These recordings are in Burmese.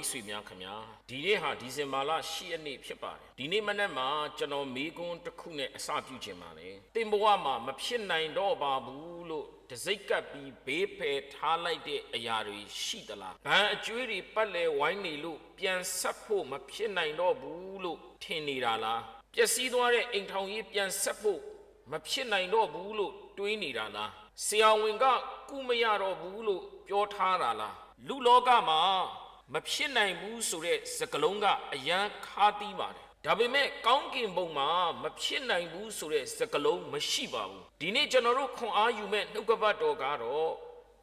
တ်ဆွေများခင်ဗျာဒီနေ့ဟာဒီဇင်ဘာလ10ရက်နေ့ဖြစ်ပါတယ်ဒီနေ့မနက်မှာကျွန်တော်မေကွန်းတစ်ခုနဲ့အစပြုခြင်းပါလေတင်ဘဝမှာမဖြစ်နိုင်တော့ပါဘူးလို့တစိ့ကပ်ပြီးဘေးဖယ်ထားလိုက်တဲ့အရာတွေရှိသလားဘန်အကျွေးတွေပတ်လဲဝိုင်းနေလို့ပြန်ဆက်ဖို့မဖြစ်နိုင်တော့ဘူးလို့ထင်နေတာလားပျက်စီးသွားတဲ့အိမ်ထောင်ကြီးပြန်ဆက်ဖို့မဖြစ်နိုင်တော့ဘူးလို့တွေးနေတာလားဆရာဝန်ကကုမရတော့ဘူးလို့ပြောထားတာလားလူလောကမှာ မဖြစ်နိုင်ဘူးဆိုတဲ့စကားလုံးကအယံခါတီးပါတယ်ဒါပေမဲ့ကောင်းကင်ဘုံမှာမဖြစ်နိုင်ဘူးဆိုတဲ့စကားလုံးမရှိပါဘူးဒီနေ့ကျွန်တော်တို့ခွန်အားယူမဲ့နှုတ်ကပတ်တော်ကတော့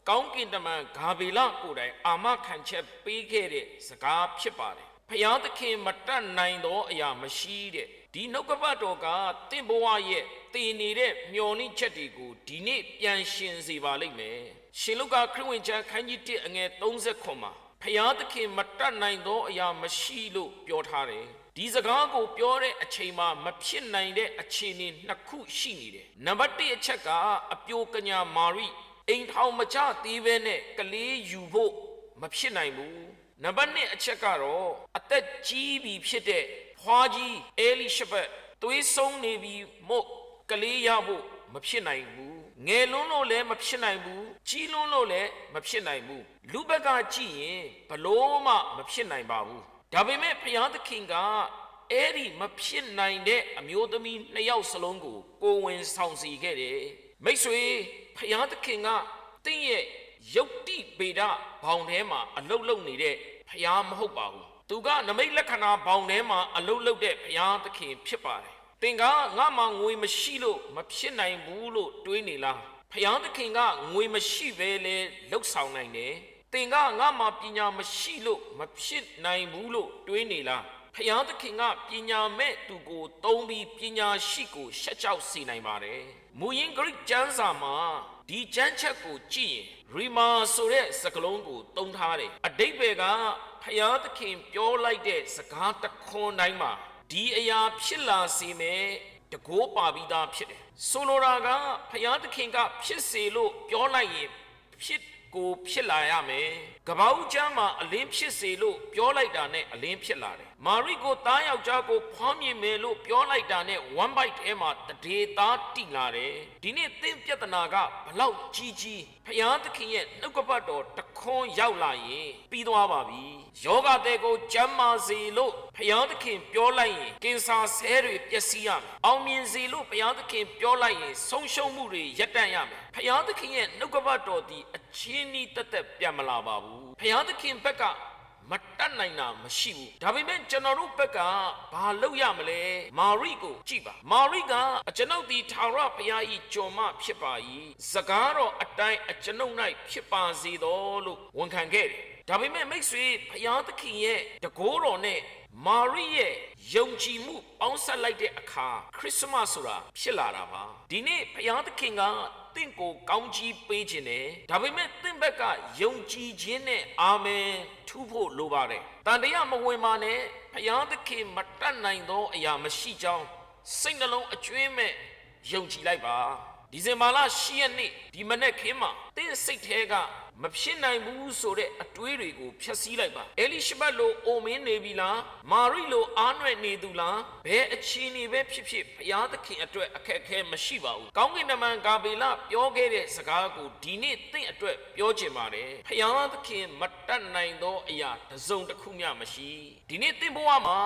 ကောင်းကင်တမန်ဂါဗေလကိုယ်တိုင်အာမခံချက်ပေးခဲ့တဲ့စကားဖြစ်ပါတယ်ဖျားသခင်မတတ်နိုင်သောအရာမရှိတဲ့ဒီနှုတ်ကပတ်တော်ကတင့်ဘဝရဲ့တည်နေတဲ့မျော်လင့်ချက်တွေကိုဒီနေ့ပြန်ရှင်စေပါလိမ့်မယ်ရှင်လုကာခရစ်ဝင်ကျမ်းခန်းကြီး1အငယ်30မှာ ဖျားသခင်မတတ်နိုင်သောအရာမရှိလို့ပြောထားတယ်ဒီစကားကိုပြောတဲ့အချိန်မှာမဖြစ်နိုင်တဲ့အခြေအနေနှစ်ခုရှိနေတယ်နံပါတ်1အချက်ကအပြိုကညာမာရိအိမ်ထောင်မချသေးဘဲနဲ့ကလေးယူဖို့မဖြစ်နိုင်ဘူးနံပါတ်2အချက်ကတော့အသက်ကြီးပြီဖြစ်တဲ့ဖွားကြီးအဲလိရှဘက်သွေးဆုံးနေပြီမို့ကလေးရဖို့မဖြစ်နိုင်ဘူးငယ်လွန်းလို့လည်းမဖြစ်နိုင်ဘူး ကြီးလွန်းလို့လည်းမဖြစ်နိုင်ဘူးလူဘက်ကကြည့်ရင်ဘလို့မှမဖြစ်နိုင်ပါဘူးဒါပေမဲ့ဘုရားသခင်ကအဲ့ဒီမဖြစ်နိုင်တဲ့အမျိုးသမီးနှစ်ယောက်စလုံးကိုကိုယ်ဝင်ဆောင်စီခဲ့တယ်မိတ်ဆွေဘုရားသခင်ကတင့်ရဲ့ယုတ်တိဗေဒဘောင်ထဲမှာအလုတ်လုတ်နေတဲ့ဘုရားမဟုတ်ပါဘူးသူကနမိတ်လက္ခဏာဘောင်ထဲမှာအလုတ်လုတ်တဲ့ဘုရားသခင်ဖြစ်ပါတယ်သင်ကငါမှငွေမရှိလို့မဖြစ်နိုင်ဘူးလို့တွေးနေလား ဖယားသခင်ကငွေမရှိဘဲလဲလှုပ်ဆောင်နိုင်တယ်သင်ကငါမှပညာမရှိလို့မဖြစ်နိုင်ဘူးလို့တွေးနေလားဖယားသခင်ကပညာမဲ့သူကိုသုံးပြီးပညာရှိကိုရှက်ကြောက်စေနိုင်ပါတယ်မူရင်းဂရိကျမ်းစာမှာဒီကျမ်းချက်ကိုကြည့်ရင်ရီမာဆိုတဲ့စကားလုံးကိုသုံးထားတယ်အတိတ်ဘယ်ကဖယားသခင်ပြောလိုက်တဲ့စကားတစ်ခွန်းတိုင်းမှာ ဒီအရာဖြစ်လာစေမယ်တကိုးပါပြီးသားဖြစ်တယ်ဆိုလိုတာကဖယားသခင်ကဖြစ်စေလို့ပြောလိုက်ရင်ဖြစ်ကိုဖြစ်လာရမယ်ကပောက်ကျမ်းမှာအလင်းဖြစ်စေလို့ပြောလိုက်တာနဲ့အလင်းဖြစ်လာတယ်မာရိကိုသားယောက်ျားကိုဖွားမြင်မယ်လို့ပြောလိုက်တာနဲ့ one bite ထဲမှာတဒေသားတိလာတယ်ဒီနေ့သင်ပြဿနာကဘလောက်ကြီးကြီးဖယားသခင်ရဲ့နှုတ်ကပတ်တော်တ ခွန်းရောက်လာရင်ပြီးသွားပါပြီယောဂတဲ့ကိုကျမ်းမာစေလို့ဖယားသခင်ပြောလိုက်ရင်ကင်ဆာဆဲတွေပျက်စီးရမယ်အောင်မြင်စေလို့ဖယားသခင်ပြောလိုက်ရင်ဆုံးရှုံးမှုတွေရပ်တန့်ရမယ်ဖယားသခင်ရဲ့နှုတ်ကပတ်တော်ဒီအချင်းဤတက်တက်ပြန်မလာပါဘူးဖယားသခင်ဘက်က မတတ်နိုင်တာမရှိဘူးဒါပေမဲ့ကျွန်တော်တို့ဘက်ကဘာလုပ်ရမလဲမာရိကိုကြည့်ပါမာရိကအကျွန်ုပ်ဒီထာဝရဘုရား၏ကြော်မဖြစ်ပါ၏စကားတော်အတိုင်းအကျွန်ုပ်၌ဖြစ်ပါစေတော်လို့ဝန်ခံခဲ့တယ် ဒါပေမဲ့မိတ်ဆွေဘုရားသခင်ရဲ့တကိုးတော်နဲ့မာရိရဲ့ယုံကြည်မှုပေါင်းဆက်လိုက်တဲ့အခါခရစ်စမတ်ဆိုတာဖြစ်လာတာပါဒီနေ့ဘုရားသခင်ကတင့်ကိုကောင်းကြီးပေးခြင်းနဲ့ဒါပေမဲ့တင့်ဘက်ကယုံကြည်ခြင်းနဲ့အာမင်ထူးဖို့လိုပါတယ်တန်တရားမဝင်ပါနဲ့ဘုရားသခင်မတတ်နိုင်သောအရာမရှိကြောင်းစိတ်နှလုံးအကျွင်းမဲ့ယုံကြည်လိုက်ပါ ဒီဇင်ဘာလ10ရက်နေ့ဒီမနေ့ခင်းမှာတင့်စိတ်ထဲကမဖြစ်နိုင်ဘူးဆိုတဲ့အတွေးတွေကိုဖျက်ဆီးလိုက်ပါအဲလိရှဘတ်လိုအိုမင်းနေပြီလားမာရိလိုအားနွယ်နေသူလားဘယ်အခြေအနေပဲဖြစ်ဖြစ်ဘုရားသခင်အတွက်အခက်အခဲမရှိပါဘူးကောင်းကင်တမန်ဂါဘေလပြောခဲ့တဲ့စကားကိုဒီနေ့တင့်အတွက်ပြောချင်ပါတယ်ဘုရားသခင်မတတ်နိုင်သောအရာတစ်စုံတစ်ခုမျှမရှိဒီနေ့တင့်ဘဝမှာ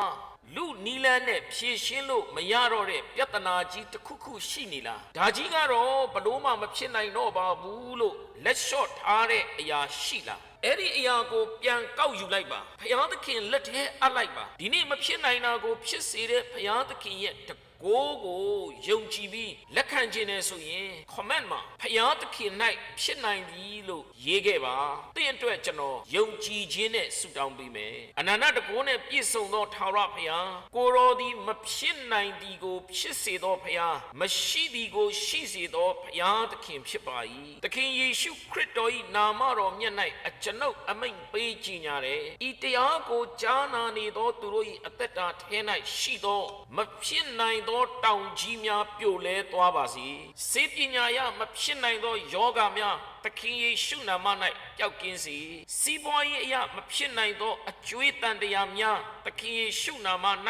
လူနီလန်းနဲ့ဖြည့်ရှင်းလို့မရတော့တဲ့ပြဿနာကြီးတစ်ခုခုရှိနေလားဒါကြီးကတော့ဘလို့မှမဖြစ်နိုင်တော့ပါဘူးလို့လက်လျှော့ထားတဲ့အရာရှိလားအဲ့ဒီအရာကိုပြန်ကောက်ယူလိုက်ပါဘုရားသခင်လက်ထဲအပ်လိုက်ပါဒီနေ့မဖြစ်နိုင်တာကိုဖြစ်စေတဲ့ဘုရားသခင်ရဲ့တ ကိုးကိုယုံကြည်ပြီးလက်ခံခြင်းနဲ့ဆိုရင် comment မှာဖျားသခင်၌ဖြစ်နိုင်ပြီလို့ရေးခဲ့ပါတင့်အတွက်ကျွန်တော်ယုံကြည်ခြင်းနဲ့ဆုတောင်းပေးမယ်အနန္တတကိုးနဲ့ပြည့်စုံသောထာဝရဖျားကိုရောသည်မဖြစ်နိုင်သည်ကို ဖြစ်စေသောဖျားမရှိသည်ကိုရှိစေသောဖျားသခင်ဖြစ်ပါ၏သခင်ယေရှုခရစ်တော်၏နာမတော်မြတ်၌အကျွန်ုပ်အမိန့်ပေးကြညာတယ်ဤတရားကိုကြားနာနေသောသူတို့၏အသက်တာထဲ၌ရှိသောမဖြစ်နိုင်သောတောင်ကြီးများပြိုလဲသွားပါစေစေပညာရမဖြစ်နိုင်သောယောဂများသခင်ယေရှုနာမ၌ပျောက်ကင်းစေစီးပွားရေးအရာမဖြစ်နိုင်သောအကျွေးတန်တရားများသခင်ယေရှုနာမ၌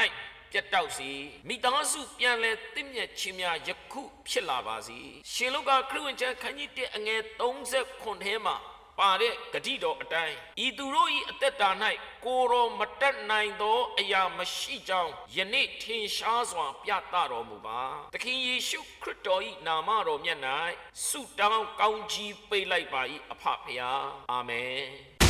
ပြတ်တောက်စေမိသားစုပြန်လဲတင့်မြတ်ခြင်းများယခုဖြစ်လာပါစေရှင်လုကာခရစ်ဝင်ကျမ်းခန်းကြီး1အငယ်39ထဲမှာ ပါတဲ့ဂတိတော်အတိုင်းဤသူတို့၏အသက်တာ၌ကိုယ်တော်မတက်နိုင်သောအရာမရှိကြောင်းယနေ့ထင်ရှားစွာ ပြသတော်မူပါသခင်ယေရှုခရစ်တော်၏နာမတော်မြတ်၌ဆုတောင်းကောင်းကြီးပေးလိုက်ပါ၏အဖဖရာအာမင်